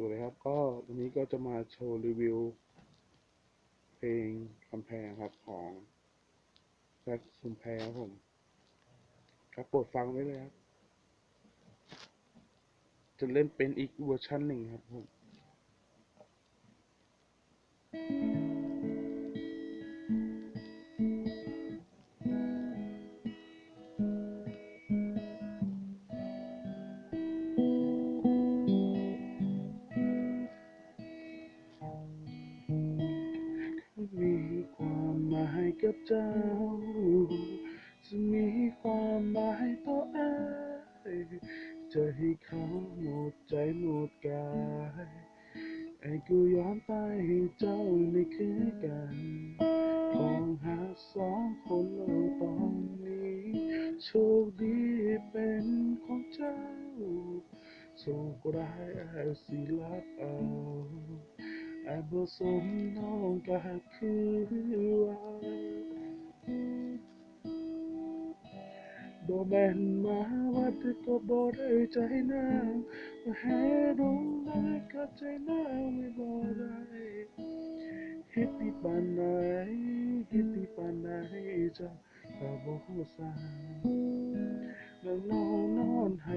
สวัสดีครับ ก็วันนี้ก็จะมาโชว์รีวิว เพลงคำแพงครับของแบ็คชุมแพรครับผม ครับโปรดฟังไว้เลยครับ จะเล่นเป็นอีกเวอร์ชันหนึ่งครับผมมี ความหมายกับเจ้า จะมีความหมายต่ออายจะให้เขาหมดใจหมดกายไอ้กูยอมตายให้เจ้าไม่คือกันของหาสองคนโลกตอนนี้ โชคดีเป็นของเจ้าโชคร้ายอาจสิลักเอา อาจบ่สมน้องก็คือว่าบ่แม่นมาว่าแต่ก็บ่ได้ใจนางว่าให้ลงได้ก็ใจนางไม่บ่ได้เฮ็ดที่ปานไหนเฮ็ดที่ปานไหนจ้าก็บ่ฮู้สาแล้วน้องนอนห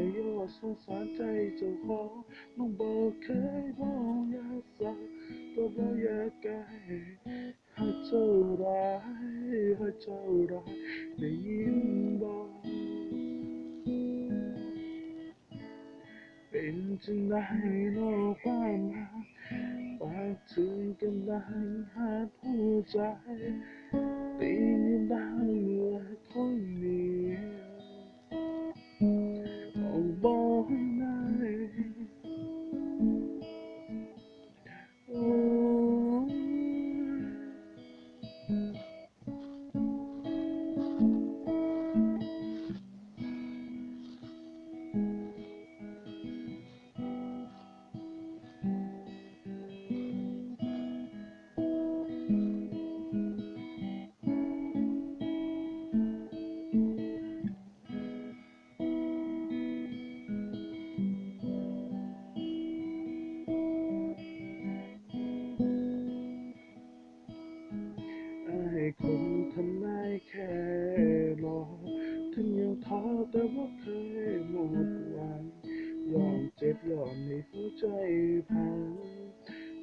สงสารใจเจ้าของน้องบ่เคยมองอยากสักก็บ่อยากไกลให้เจ้าร้ายให้เจ้าร้ายได้ยินบ่เป็นจังไดเนาะความรักฝากถึงกันได้หาหัวใจตีนดังเหลือค แต่ว่าเคยหมดหวังยอมเจ็บยอมให้หัวใจพัง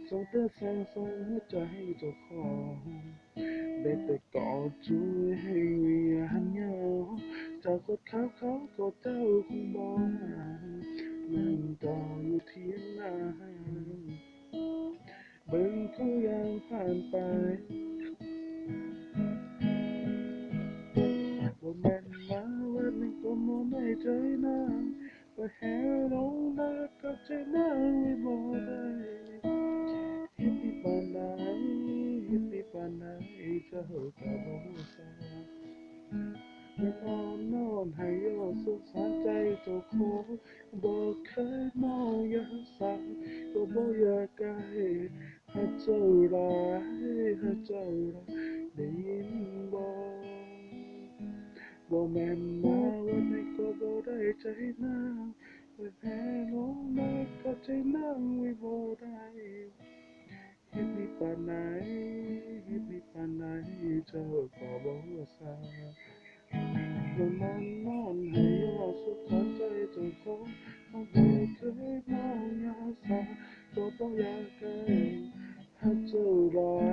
ส่งแต่แสงส่งหัวใจเจ้าของได้แต่กอดช่วยให้วิญญาณเหงาจากกดเขาเขาก็เจ้าคงบอกนั่งต่ออยู่เที่ยงนาเบิ่งเขายังผ่านไป ว่าแห่ลงรักกับใจนางไม่บอกได้เฮ็ดที่ปานใดเฮ็ดที่ปานใดเจ้าก็ บ่รู้สายังนอนนอนให้ยอดสงสารใจเจ้าของบ่เคยมองอยากสักก็บ่อยากไกลให้เจ้าร้า